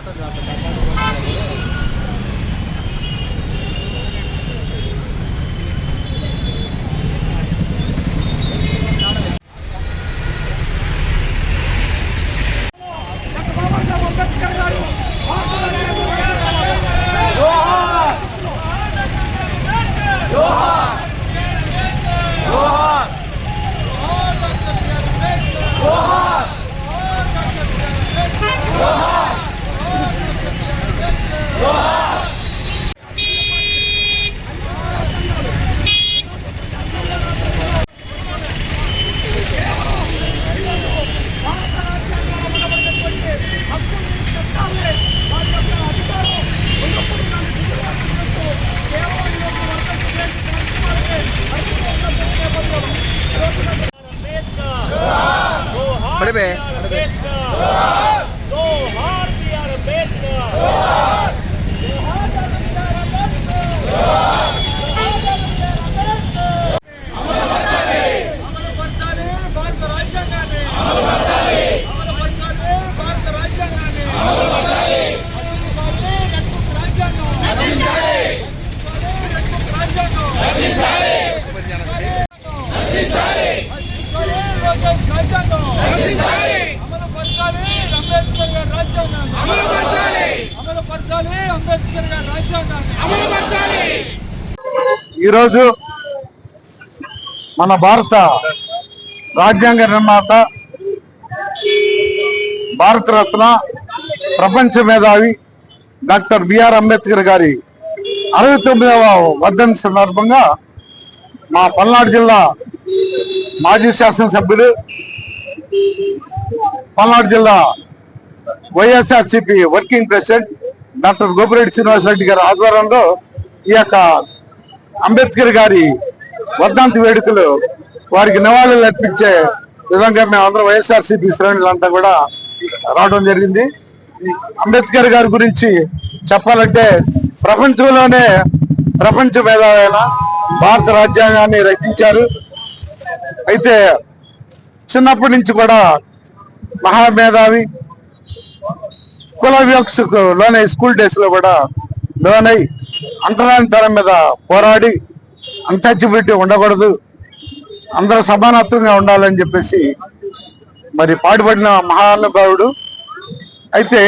ಮಾತಾಡೋದು ఈరోజు మన భారత రాజ్యాంగ నిర్మాత భారతరత్న ప్రపంచ మేధావి డాక్టర్ బిఆర్ అంబేద్కర్ గారి అరవై తొమ్మిదవ వర్ధన సందర్భంగా మా పల్నాడు జిల్లా మాజీ శాసనసభ్యులు పల్నాడు జిల్లా YSRCP working president doctor Gopireddy Srinivasareddy గారి ఆధ్వర్యంలో ఈ యొక్క అంబేద్కర్ గారి వర్ధంతి వేడుకలు వారికి నివాళులు అర్పించే విధంగా మేము అందరం వైఎస్ఆర్సీపీ శ్రేణులంతా కూడా రావడం జరిగింది. అంబేద్కర్ గారి గురించి చెప్పాలంటే ప్రపంచంలోనే ప్రపంచ మేధావైన భారత రాజ్యాంగాన్ని రచించారు. అయితే చిన్నప్పటి నుంచి కూడా మహామేధావి. కుల వివక్షకు లోనే స్కూల్ డేస్లో కూడా లోనై అంటరానితనం మీద పోరాడి అన్టచబిలిటీ ఉండకూడదు. అందరూ సమానత్వంగా ఉండాలని చెప్పేసి మరి పాటుపడిన మహానుభావుడు. అయితే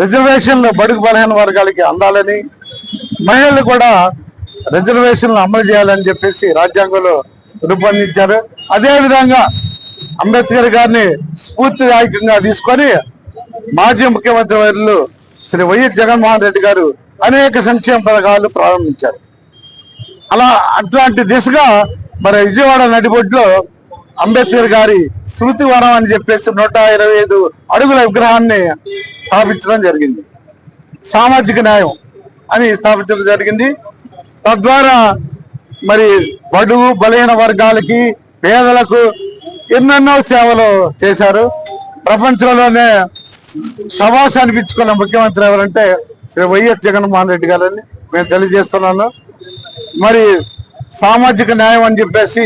రిజర్వేషన్లు బడుగు బలహీన వర్గాలకి అందాలని మహిళలు కూడా రిజర్వేషన్లు అమలు చేయాలని చెప్పేసి రాజ్యాంగంలో రూపొందించారు. అదేవిధంగా అంబేద్కర్ గారిని స్ఫూర్తిదాయకంగా తీసుకొని మాజీ ముఖ్యమంత్రి వర్యులు శ్రీ వైఎస్ జగన్మోహన్ రెడ్డి గారు అనేక సంక్షేమ పథకాలు ప్రారంభించారు. అలా అట్లాంటి దిశగా మరి విజయవాడ నడిబొడ్లో అంబేద్కర్ గారి స్మృతి వనం అని చెప్పేసి నూట ఇరవై ఐదు అడుగుల విగ్రహాన్ని స్థాపించడం జరిగింది. సామాజిక న్యాయం అని స్థాపించడం జరిగింది. తద్వారా మరి బడుగు బలహీన వర్గాలకి పేదలకు ఎన్నెన్నో సేవలు చేశారు. ప్రపంచంలోనే శవాస అనిపించుకున్న ముఖ్యమంత్రి ఎవరంటే శ్రీ వైఎస్ జగన్మోహన్ రెడ్డి గారని మేము తెలియజేస్తున్నాను. మరి సామాజిక న్యాయం అని చెప్పేసి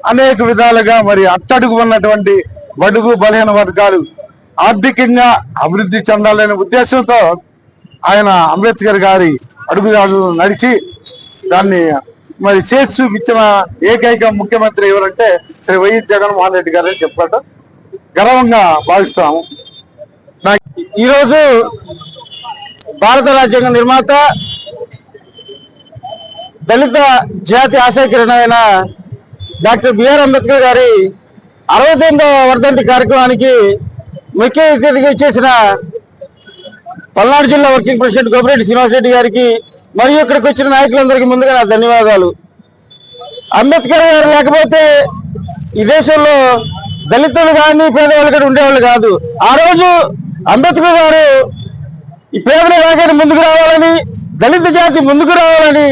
అనేక విధాలుగా మరి అట్టడుగు ఉన్నటువంటి బడుగు బలహీన వర్గాలు ఆర్థికంగా అభివృద్ధి చెందాలనే ఉద్దేశంతో ఆయన అంబేద్కర్ గారి అడుగుదాడులు నడిచి దాన్ని మరి చేసి చూపించిన ఏకైక ముఖ్యమంత్రి ఎవరంటే శ్రీ వైఎస్ జగన్మోహన్ రెడ్డి గారు అని గర్వంగా భావిస్తాము. ఈరోజు భారత రాజ్యాంగ నిర్మాత దళిత జాతి ఆశయకిరణమైన డాక్టర్ బిఆర్ అంబేద్కర్ గారి అరవై తొమ్మిదవ వర్ధంతి కార్యక్రమానికి ముఖ్య అతిథిగా ఇచ్చేసిన పల్నాడు జిల్లా వర్కింగ్ ప్రెసిడెంట్ గోపిరెడ్డి శ్రీనివాసరెడ్డి గారికి మరియు ఇక్కడికి వచ్చిన నాయకులందరికీ ముందుగా నా ధన్యవాదాలు. అంబేద్కర్ గారు లేకపోతే ఈ దేశంలో దళితులు కానీ పేదవాళ్ళు కానీ ఉండేవాళ్ళు కాదు. ఆ రోజు అంబేద్కర్ గారు ఈ పేదల వర్గాన్ని ముందుకు రావాలని దళిత జాతి ముందుకు రావాలని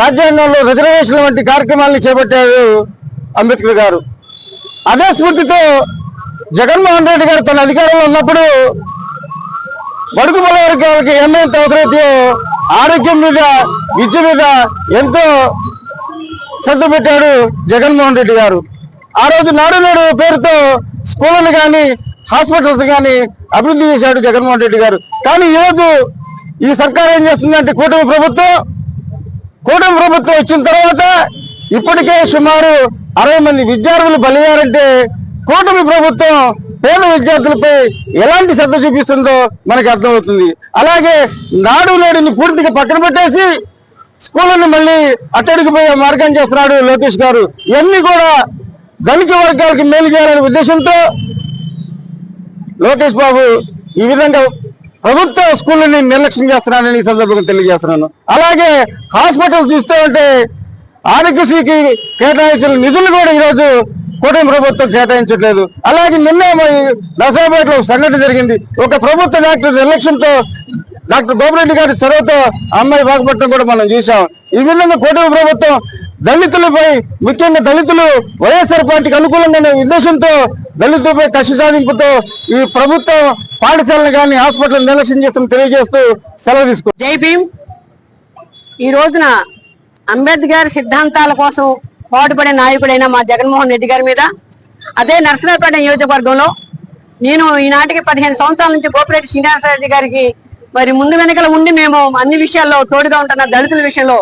రాజ్యాంగంలో రిజర్వేషన్ వంటి కార్యక్రమాలను చేపట్టారు అంబేద్కర్ గారు. అదే స్ఫూర్తితో జగన్మోహన్ రెడ్డి గారు తన అధికారంలో ఉన్నప్పుడు బడుగు బల వర్గాలకి ఏమైంత అవసరమైతే ఆరోగ్యం మీద విద్య మీద ఎంతో శ్రద్ధ పెట్టాడు జగన్మోహన్ రెడ్డి గారు. ఆ రోజు నాడు నేడు పేరుతో స్కూళ్ళను కానీ హాస్పిటల్స్ కానీ అభివృద్ధి చేశాడు జగన్మోహన్ రెడ్డి గారు. కానీ ఈరోజు ఈ సర్కార్ ఏం చేస్తుందంటే కూటమి ప్రభుత్వం కూటమి ప్రభుత్వం వచ్చిన తర్వాత ఇప్పటికే సుమారు అరవై మంది విద్యార్థులు బలిగారంటే కూటమి ప్రభుత్వం పేద విద్యార్థులపై ఎలాంటి శ్రద్ధ చూపిస్తుందో మనకు అర్థమవుతుంది. అలాగే నాడు నేడుని పూర్తిగా పక్కన పెట్టేసి స్కూళ్ళని మళ్ళీ అట్టడికి పోయే మార్గం చేస్తున్నాడు లోకేష్ గారు. ఇవన్నీ కూడా ధనిక వర్గాలకు మేలు చేయాలనే ఉద్దేశంతో లోకేష్ బాబు ఈ విధంగా ప్రభుత్వ స్కూళ్ళని నిర్లక్ష్యం చేస్తున్నానని ఈ సందర్భంగా తెలియజేస్తున్నాను. అలాగే హాస్పిటల్ చూస్తూ ఉంటే ఆరోగ్యశ్రీకి కేటాయించిన నిధులు కూడా ఈరోజు కూటమి ప్రభుత్వం కేటాయించట్లేదు. అలాగే నిన్న నర్సాపేటలో సంఘటన జరిగింది. ఒక ప్రభుత్వ డాక్టర్ నిర్లక్ష్యంతో డాక్టర్ గోపిరెడ్డి గారి చొరవతో అమ్మాయి బాగుపడటం కూడా మనం చూసాం ఈ విధంగా కూటమి ప్రభుత్వం దళితులపై ముఖ్యంగా దళితులు వైఎస్ఆర్ పార్టీకి అనుకూలంగానే ఉద్దేశంతో దళితులపై కక్ష సాధింపుతో ఈ ప్రభుత్వం పాఠశాలను కానీ హాస్పిటల్ నిర్లక్ష్యం చేస్తున్న తెలియజేస్తూ సెలవు తీసుకు జై భీమ్. ఈ రోజున అంబేద్కర్ సిద్ధాంతాల కోసం పాటుపడే నాయకుడైన మా జగన్మోహన్ రెడ్డి గారి మీద అదే నర్సరావుపేట నియోజకవర్గంలో నేను ఈనాటికి పదిహేను సంవత్సరాల నుంచి గోపిరెడ్డి శ్రీనివాసరెడ్డి గారికి మరి ముందు వెనకల ఉండి మేము అన్ని విషయాల్లో తోడుగా ఉంటున్న దళితుల విషయంలో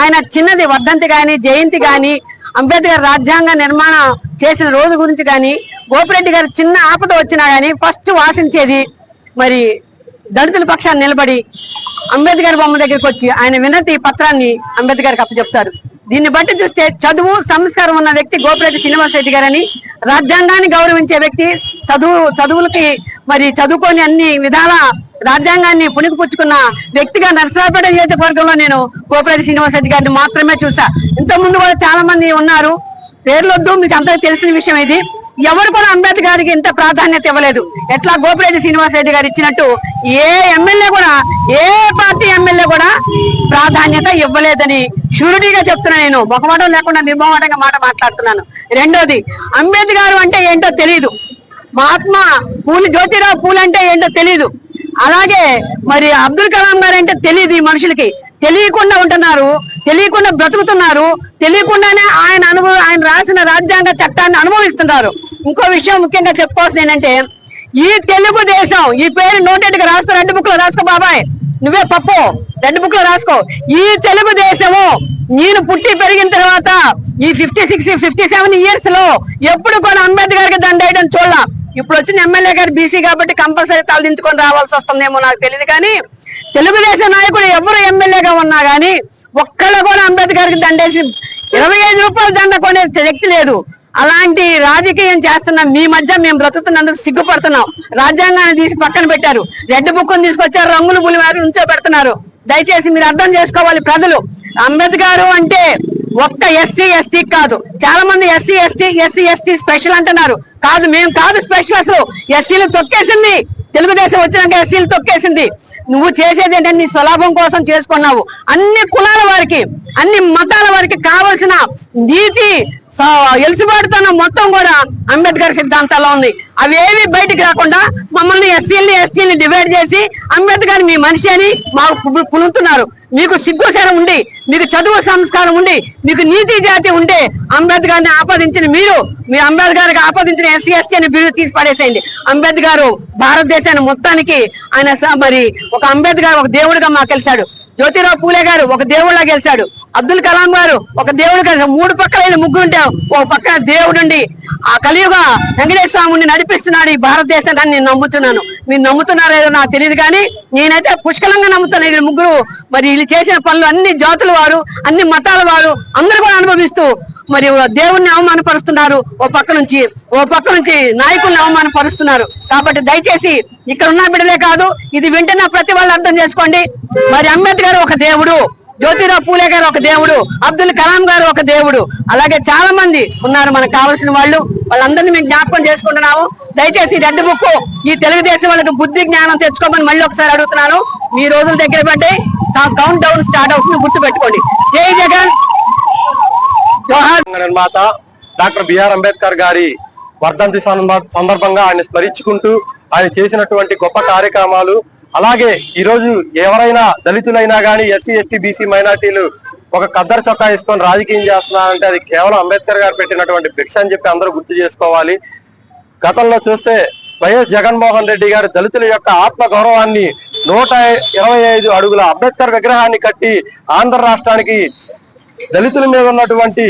ఆయన చిన్నది వర్ధంతి కానీ జయంతి కానీ అంబేద్కర్ రాజ్యాంగ నిర్మాణం చేసిన రోజు గురించి కానీ గోపిరెడ్డి గారు చిన్న ఆపద వచ్చినా కానీ ఫస్ట్ వాసించేది మరి దళితుల పక్షాన్ని నిలబడి అంబేద్కర్ బొమ్మ దగ్గరికి వచ్చి ఆయన వినతి పత్రాన్ని అంబేద్కర్కి అప్పచెప్తారు. దీన్ని బట్టి చూస్తే చదువు సంస్కారం ఉన్న వ్యక్తి గోపిరెడ్డి శ్రీనివాస్ రెడ్డి గారని రాజ్యాంగాన్ని గౌరవించే వ్యక్తి చదువు చదువులకి మరి చదువుకొని అన్ని విధాల రాజ్యాంగాన్ని పుణికిపుచ్చుకున్న వ్యక్తిగా నరసరాపేట నియోజకవర్గంలో నేను గోపిరెడ్డి శ్రీనివాస్ రెడ్డి గారిని మాత్రమే చూసా. ఇంత ముందు కూడా చాలా మంది ఉన్నారు. పేర్లొద్దు మీకు అందరికీ తెలిసిన విషయం ఇది. ఎవరు కూడా అంబేద్కర్ ఇంత ప్రాధాన్యత ఇవ్వలేదు. ఎట్లా గోపిరెడ్డి శ్రీనివాస్ రెడ్డి గారు ఇచ్చినట్టు ఏ ఎమ్మెల్యే కూడా ఏ పార్టీ ఎమ్మెల్యే కూడా ప్రాధాన్యత ఇవ్వలేదని షూరిటీగా చెప్తున్నా నేను. మొహమాటం లేకుండా నిర్మోహటంగా మాట మాట్లాడుతున్నాను. రెండోది అంబేద్కర్ అంటే ఏంటో తెలియదు మహాత్మా పూలి జ్యోతిరావు పూలు అంటే ఏంటో తెలియదు అలాగే మరి అబ్దుల్ కలాం గారు అంటే తెలియదు ఈ మనుషులకి. తెలియకుండా ఉంటున్నారు. తెలియకుండా బ్రతుకుతున్నారు. తెలియకుండానే ఆయన అనుభవ ఆయన రాసిన రాజ్యాంగ చట్టాన్ని అనుభవిస్తున్నారు. ఇంకో విషయం ముఖ్యంగా చెప్పుకోవాల్సింది ఏంటంటే ఈ తెలుగుదేశం ఈ పేరు నోటెడ్గా రాసుకో రెండు బుక్లో రాసుకో బాబాయ్. నువ్వే పప్పు రెండు బుక్లో రాసుకో. ఈ తెలుగు దేశము నేను పుట్టి పెరిగిన తర్వాత ఈ ఫిఫ్టీ సిక్స్ ఫిఫ్టీ సెవెన్ ఇయర్స్లో ఎప్పుడు కూడా అంబేద్కర్కి దండేయడం చూడాల. ఇప్పుడు వచ్చిన ఎమ్మెల్యే గారు బీసీ కాబట్టి కంపల్సరీ తలదించుకొని రావాల్సి వస్తుందేమో నాకు తెలియదు కానీ తెలుగుదేశం నాయకుడు ఎవరు ఎమ్మెల్యేగా ఉన్నా కానీ ఒక్కళ్ళు కూడా అంబేద్కర్కి దండేసి ఇరవై ఐదు రూపాయలు దండ కొనే శక్తి లేదు. అలాంటి రాజకీయం చేస్తున్న మీ మధ్య మేము బ్రతుకుతున్నందుకు సిగ్గుపడుతున్నాం. రాజ్యాంగాన్ని తీసి పక్కన పెట్టారు. రెడ్ బుక్ తీసుకొచ్చారు రంగులు పులివారు ఉంచో పెడుతున్నారు. దయచేసి మీరు అర్థం చేసుకోవాలి ప్రజలు. అంబేద్కర్ అంటే ఒక్క ఎస్సీ ఎస్టీ కాదు. చాలా మంది SC ST SC ST special అంటున్నారు. కాదు మేము కాదు స్పెషల్ అసలు ఎస్సీలు తొక్కేసింది. తెలుగుదేశం వచ్చినాక ఎస్సీలు తొక్కేసింది. నువ్వు చేసేది ఏంటంటే నీ స్వలాభం కోసం చేసుకున్నావు. అన్ని కులాల వారికి అన్ని మతాల వారికి కావలసిన నీతి సో ఎలుసుబాటుతనం మొత్తం కూడా అంబేద్కర్ సిద్ధాంతాల్లో ఉంది. అవేవి బయటికి రాకుండా మమ్మల్ని ఎస్సీలని ఎస్టీని డివైడ్ చేసి అంబేద్కర్ మీ మనిషి అని మాకు పులుతున్నారు మీకు సిగ్గుశరం ఉండి మీకు చదువు సంస్కారం ఉండి మీకు నీతి జాతి ఉంటే అంబేద్కర్ని ఆపాదించిన మీరు మీ అంబేద్కర్ ఆపాదించిన ఎస్సీ ఎస్టీ అని బిరుదు తీసి పడేసేయండి. అంబేద్కర్ భారతదేశాన్ని మొత్తానికి ఆయన మరి ఒక అంబేద్కర్ ఒక దేవుడిగా మాకు కలిశాడు జ్యోతిరావు పూలే గారు ఒక దేవుళ్ళ గెలిచాడు. అబ్దుల్ కలాం గారు ఒక దేవుడు కలిసి మూడు పక్కల వీళ్ళు ముగ్గురు ఒక పక్కన దేవుడుండి. ఆ కలియుగ వెంకటేశ్వర స్వామిని నడిపిస్తున్నాడు ఈ భారతదేశాన్ని నేను నమ్ముతున్నాను. మీరు నమ్ముతున్నారో నాకు తెలియదు కానీ నేనైతే పుష్కలంగా నమ్ముతాను వీళ్ళు ముగ్గురు. మరి వీళ్ళు చేసిన పనులు అన్ని జాతుల వారు అన్ని మతాల వారు అందరూ కూడా అనుభవిస్తూ మరి దేవుణ్ణి అవమానపరుస్తున్నారు. ఓ పక్క నుంచి ఓ పక్క నుంచి నాయకుల్ని అవమానపరుస్తున్నారు. కాబట్టి దయచేసి ఇక్కడ ఉన్న బిడ్డలే కాదు ఇది వింటున్న ప్రతి వాళ్ళు అర్థం చేసుకోండి. మరి అంబేద్కర్ ఒక దేవుడు. జ్యోతిరావు పూలే గారు ఒక దేవుడు అబ్దుల్ కలాం గారు ఒక దేవుడు. అలాగే చాలా మంది ఉన్నారు మనకు కావాల్సిన వాళ్ళు. వాళ్ళందరినీ మేము జ్ఞాపకం చేసుకుంటున్నాము. దయచేసి రెడ్ బుక్ ఈ తెలుగుదేశం వాళ్ళకి బుద్ధి జ్ఞానం తెచ్చుకోమని మళ్ళీ ఒకసారి అడుగుతున్నాను. మీ రోజుల దగ్గర పడ్డాయి కౌంట్ డౌన్ స్టార్ట్ అవుతుంది గుర్తు పెట్టుకోండి జై జగన్! జోహార్! నిర్మాత డాక్టర్ బిఆర్ అంబేద్కర్ గారి వర్ధంతి సందర్భంగా ఆయన స్మరించుకుంటూ ఆయన చేసినటువంటి గొప్ప కార్యక్రమాలు అలాగే ఈరోజు ఎవరైనా దళితులైనా కానీ ఎస్సీ ఎస్టీ బీసీ మైనార్టీలు ఒక కద్దరు చొక్కా వేసుకొని రాజకీయం చేస్తున్నారంటే అది కేవలం అంబేద్కర్ గారు పెట్టినటువంటి భిక్ష అని చెప్పి అందరూ గుర్తు చేసుకోవాలి. గతంలో చూస్తే వైఎస్ జగన్మోహన్ రెడ్డి గారు దళితుల యొక్క ఆత్మ గౌరవాన్ని నూట ఇరవై ఐదు అడుగుల అంబేద్కర్ విగ్రహాన్ని కట్టి ఆంధ్ర రాష్ట్రానికి దళితుల మీద ఉన్నటువంటి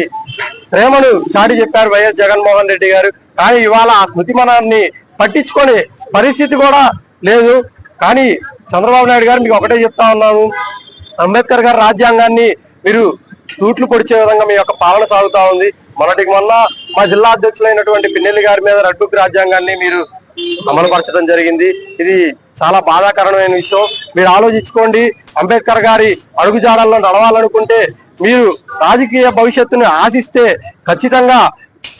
ప్రేమను చాటి చెప్పారు వైఎస్ జగన్మోహన్ రెడ్డి గారు. కానీ ఇవాళ ఆ స్మృతిమనాన్ని పట్టించుకునే పరిస్థితి కూడా లేదు. కానీ చంద్రబాబు నాయుడు గారు మీకు ఒకటే చెప్తా ఉన్నాను. అంబేద్కర్ గారి రాజ్యాంగాన్ని మీరు తూట్లు పొడిచే విధంగా మీ యొక్క పాలన సాగుతా ఉంది. మొన్నటికి మొన్న మా జిల్లా అధ్యక్షులైనటువంటి పిన్నెల్లి గారి మీద రెడ్ రాజ్యాంగాన్ని మీరు అమలుపరచడం జరిగింది. ఇది చాలా బాధాకరమైన విషయం. మీరు ఆలోచించుకోండి అంబేద్కర్ గారి అడుగుజాడల్లో నడవాలనుకుంటే మీరు రాజకీయ భవిష్యత్తుని ఆశిస్తే ఖచ్చితంగా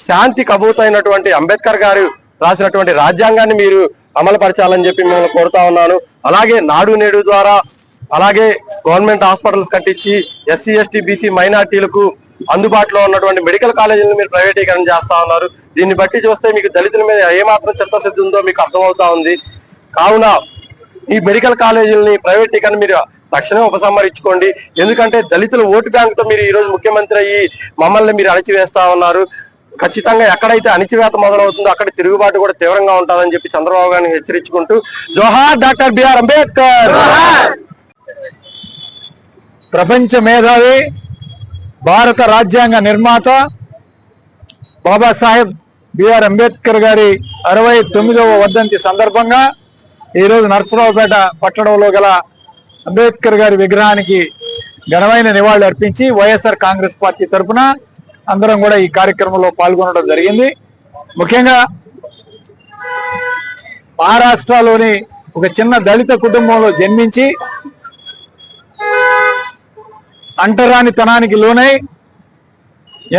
శాంతి కబూతైనటువంటి అంబేద్కర్ గారు రాసినటువంటి రాజ్యాంగాన్ని మీరు అమలుపరచాలని చెప్పి మిమ్మల్ని కోరుతా ఉన్నాను. అలాగే నాడు నేడు ద్వారా అలాగే గవర్నమెంట్ హాస్పిటల్స్ కట్టించి ఎస్సీ ఎస్టీ బీసీ మైనార్టీలకు అందుబాటులో ఉన్నటువంటి మెడికల్ కాలేజీలను మీరు ప్రైవేటీకరణ చేస్తా ఉన్నారు. దీన్ని బట్టి చూస్తే మీకు దళితుల మీద ఏమాత్రం చిత్తశుద్ధి ఉందో మీకు అర్థమవుతా ఉంది. కావున ఈ మెడికల్ కాలేజీలని ప్రైవేటీకరణ మీరు తక్షణమే ఉపసంహరించుకోండి. ఎందుకంటే దళితుల ఓటు బ్యాంకుతో మీరు ఈ రోజు ముఖ్యమంత్రి అయ్యి మమ్మల్ని మీరు అణచివేస్తా ఉన్నారు. ఖచ్చితంగా ఎక్కడైతే అణిచివేత మొదలవుతుందో అక్కడ తిరుగుబాటు కూడా తీవ్రంగా ఉంటుందని చెప్పి చంద్రబాబు గారిని హెచ్చరించుకుంటూ జోహార్ డాక్టర్ బిఆర్ అంబేద్కర్. ప్రపంచ మేధావి భారత రాజ్యాంగ నిర్మాత బాబాసాహెబ్ బిఆర్ అంబేద్కర్ గారి అరవై తొమ్మిదవ వర్ధంతి సందర్భంగా ఈరోజు నరసరావుపేట పట్టణంలో గల అంబేద్కర్ గారి విగ్రహానికి ఘనమైన నివాళులు అర్పించి వైఎస్ఆర్ కాంగ్రెస్ పార్టీ తరఫున అందరం కూడా ఈ కార్యక్రమంలో పాల్గొనడం జరిగింది. ముఖ్యంగా మహారాష్ట్రలోని ఒక చిన్న దళిత కుటుంబంలో జన్మించి అంటరానితనానికి లోనై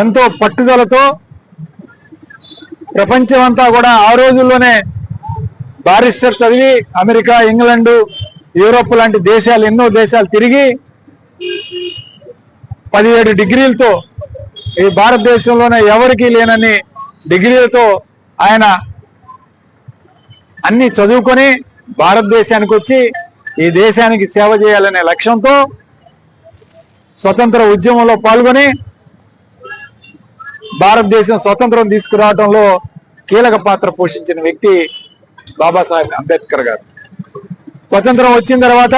ఎంతో పట్టుదలతో ప్రపంచమంతా కూడా ఆ రోజుల్లోనే బారిస్టర్ చదివి అమెరికా ఇంగ్లాండ్ యూరోప్ లాంటి దేశాలు ఎన్నో దేశాలు తిరిగి పదిహేడు డిగ్రీలతో ఈ భారతదేశంలోనే ఎవరికీ లేనన్ని డిగ్రీలతో ఆయన అన్ని చదువుకొని భారతదేశానికి వచ్చి ఈ దేశానికి సేవ చేయాలనే లక్ష్యంతో స్వతంత్ర ఉద్యమంలో పాల్గొని భారతదేశం స్వతంత్రం తీసుకురావడంలో కీలక పాత్ర పోషించిన వ్యక్తి బాబాసాహెబ్ అంబేద్కర్ గారు. స్వతంత్రం వచ్చిన తర్వాత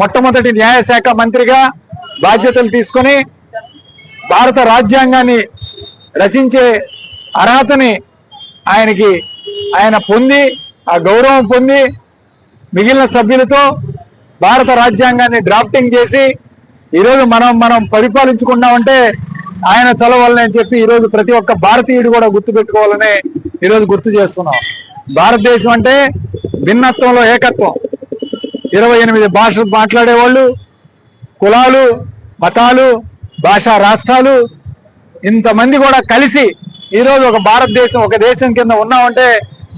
మొట్టమొదటి న్యాయశాఖ మంత్రిగా బాధ్యతలు తీసుకొని భారత రాజ్యాంగాన్ని రచించే అర్హతని ఆయనకి ఆయన పొంది ఆ గౌరవం పొంది మిగిలిన సభ్యులతో భారత రాజ్యాంగాన్ని డ్రాఫ్టింగ్ చేసి ఈరోజు మనం మనం పరిపాలించుకున్నామంటే ఆయన చదవాలని చెప్పి ఈరోజు ప్రతి ఒక్క భారతీయుడు కూడా గుర్తు పెట్టుకోవాలని ఈరోజు గుర్తు చేస్తున్నాం. భారతదేశం అంటే భిన్నత్వంలో ఏకత్వం. ఇరవై ఎనిమిది భాషలు మాట్లాడేవాళ్ళు కులాలు మతాలు భాషా రాష్ట్రాలు ఇంతమంది కూడా కలిసి ఈరోజు ఒక భారతదేశం ఒక దేశం కింద ఉన్నామంటే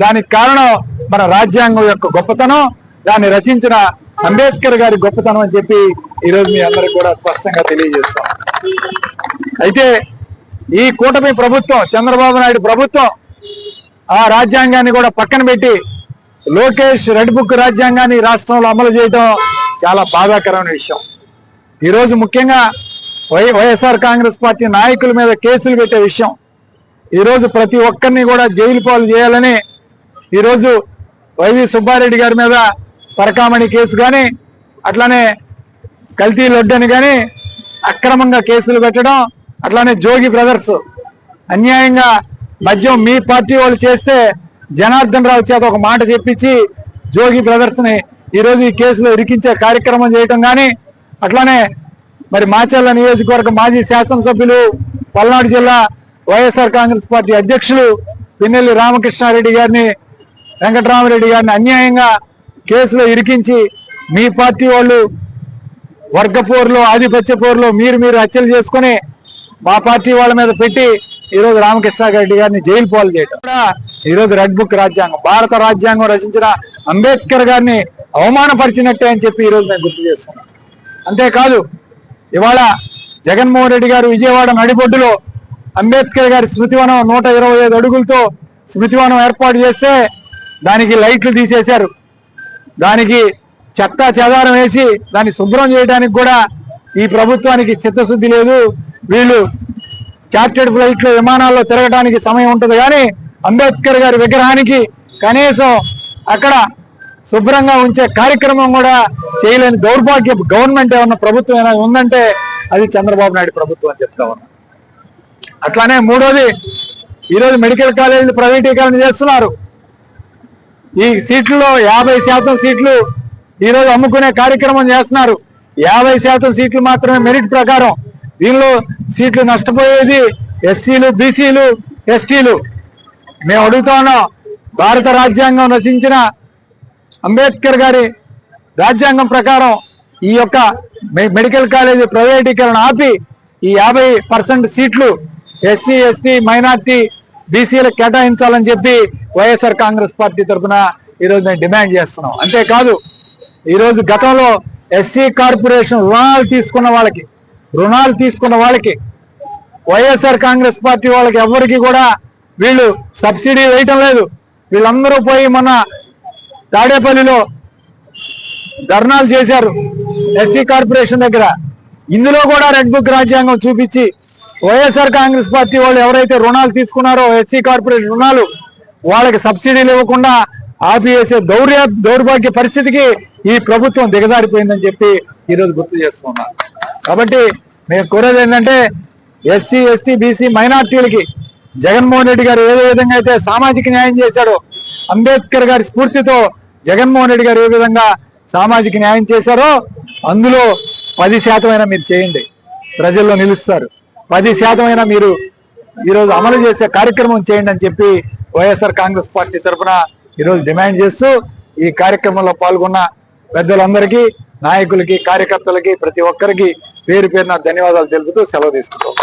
దానికి కారణం మన రాజ్యాంగం యొక్క గొప్పతనం దాన్ని రచించిన అంబేద్కర్ గారి గొప్పతనం అని చెప్పి ఈరోజు మీ అందరికి కూడా స్పష్టంగా తెలియజేస్తాం. అయితే ఈ కూటమి ప్రభుత్వం చంద్రబాబు నాయుడు ప్రభుత్వం ఆ రాజ్యాంగాన్ని కూడా పక్కన పెట్టి లోకేష్ రెడ్ బుక్ రాజ్యాంగాన్ని రాష్ట్రంలో అమలు చేయడం చాలా బాధాకరమైన విషయం. ఈరోజు ముఖ్యంగా వైఎస్ఆర్ కాంగ్రెస్ పార్టీ నాయకుల మీద కేసులు పెట్టే విషయం. ఈరోజు ప్రతి ఒక్కరిని కూడా జైలు పాలు చేయాలని ఈరోజు వైవి సుబ్బారెడ్డి గారి మీద పరకామణి కేసు కానీ అట్లానే కల్తీ లొడ్డని కానీ అక్రమంగా కేసులు పెట్టడం అట్లానే జోగి బ్రదర్స్ అన్యాయంగా మద్యం మీ పార్టీ వాళ్ళు చేస్తే జనార్దన్ రావు చేత ఒక మాట చెప్పించి జోగి బ్రదర్స్ని ఈరోజు ఈ కేసులో ఇరికించే కార్యక్రమం చేయటం కానీ అట్లానే మరి మాచర్ల నియోజకవర్గ మాజీ శాసనసభ్యులు పల్నాడు జిల్లా వైఎస్ఆర్ కాంగ్రెస్ పార్టీ అధ్యక్షులు పిన్నెల్లి రామకృష్ణారెడ్డి గారిని వెంకటరామరెడ్డి గారిని అన్యాయంగా కేసులో ఇరికించి మీ పార్టీ వాళ్ళు వర్గ పోరులో ఆధిపత్య పోరులో మీరు మీరు హత్యలు చేసుకుని మా పార్టీ వాళ్ళ మీద పెట్టి ఈరోజు రామకృష్ణారెడ్డి గారిని జైలు పాలు చేయడం కూడా ఈరోజు రెడ్ బుక్ రాజ్యాంగం భారత రాజ్యాంగం రచించిన అంబేద్కర్ గారిని అవమానపరిచినట్టే అని చెప్పి ఈరోజు నేను గుర్తు చేస్తున్నాను అంతేకాదు ఇవాళ జగన్మోహన్ రెడ్డి గారు విజయవాడ నడిబొడ్డులో అంబేద్కర్ గారి స్మృతివనం నూట ఇరవై ఐదు అడుగులతో స్మృతివనం ఏర్పాటు చేస్తే దానికి లైట్లు తీసేశారు. దానికి చెత్త చెదారం వేసి దాన్ని శుభ్రం చేయడానికి కూడా ఈ ప్రభుత్వానికి చిత్తశుద్ధి లేదు. వీళ్ళు చార్టెడ్ ఫ్లైట్లు విమానాల్లో తిరగడానికి సమయం ఉంటుంది కానీ అంబేద్కర్ గారి విగ్రహానికి కనీసం అక్కడ శుభ్రంగా ఉంచే కార్యక్రమం కూడా చేయలేని దౌర్భాగ్య గవర్నమెంట్ ఏమన్నా ప్రభుత్వం ఏమైనా ఉందంటే అది చంద్రబాబు నాయుడు ప్రభుత్వం అని చెప్తా ఉన్నా. అట్లానే మూడోది ఈరోజు మెడికల్ కాలేజీలు ప్రైవేటీకరణ చేస్తున్నారు. ఈ సీట్లలో యాభై శాతం సీట్లు ఈరోజు అమ్ముకునే కార్యక్రమం చేస్తున్నారు. యాభై శాతం సీట్లు మాత్రమే మెరిట్ ప్రకారం. దీనిలో సీట్లు నష్టపోయేది ఎస్సీలు బీసీలు ఎస్టీలు. మేము అడుగుతా ఉన్నాం భారత రాజ్యాంగం రచించిన అంబేద్కర్ గారి రాజ్యాంగం ప్రకారం ఈ యొక్క మె- మెడికల్ కాలేజీ ప్రైవేటీకరణ ఆపి ఈ యాభై పర్సెంట్ సీట్లు ఎస్సీ ఎస్టీ మైనార్టీ బీసీలకు కేటాయించాలని చెప్పి వైఎస్ఆర్ కాంగ్రెస్ పార్టీ తరఫున ఈరోజు మేము డిమాండ్ చేస్తున్నాం. అంతేకాదు ఈరోజు గతంలో ఎస్సీ కార్పొరేషన్ రుణాలు తీసుకున్న వాళ్ళకి రుణాలు తీసుకున్న వాళ్ళకి వైఎస్ఆర్ కాంగ్రెస్ పార్టీ వాళ్ళకి ఎవరికి కూడా వీళ్ళు సబ్సిడీ వేయటం లేదు. వీళ్ళందరూ పోయి మన తాడేపల్లిలో ధర్నాలు చేశారు ఎస్సీ కార్పొరేషన్ దగ్గర. ఇందులో కూడా రెడ్ బుక్ రాజ్యాంగం చూపించి వైఎస్ఆర్ కాంగ్రెస్ పార్టీ వాళ్ళు ఎవరైతే రుణాలు తీసుకున్నారో ఎస్సీ కార్పొరేషన్ రుణాలు వాళ్ళకి సబ్సిడీలు ఇవ్వకుండా ఆపివేసే దౌర్య దౌర్భాగ్య పరిస్థితికి ఈ ప్రభుత్వం దిగజారిపోయిందని చెప్పి ఈరోజు గుర్తు చేస్తున్నా కాబట్టి మేము కోరేది ఏంటంటే ఎస్సీ ఎస్టీ బీసీ మైనార్టీలకి జగన్మోహన్ రెడ్డి గారు ఏ విధంగా అయితే సామాజిక న్యాయం చేశాడో అంబేద్కర్ గారి స్ఫూర్తితో జగన్మోహన్ రెడ్డి గారు ఏ విధంగా సామాజిక న్యాయం చేశారో అందులో పది శాతమైనా మీరు చేయండి. ప్రజల్లో నిలుస్తారు. పది శాతమైనా మీరు ఈరోజు అమలు చేసే కార్యక్రమం చేయండి అని చెప్పి వైఎస్ఆర్ కాంగ్రెస్ పార్టీ తరఫున ఈరోజు డిమాండ్ చేస్తూ ఈ కార్యక్రమంలో పాల్గొన్న పెద్దలందరికీ నాయకులకి కార్యకర్తలకి ప్రతి ఒక్కరికి పేరు పేరున ధన్యవాదాలు తెలుపుతూ సెలవు తీసుకుంటాం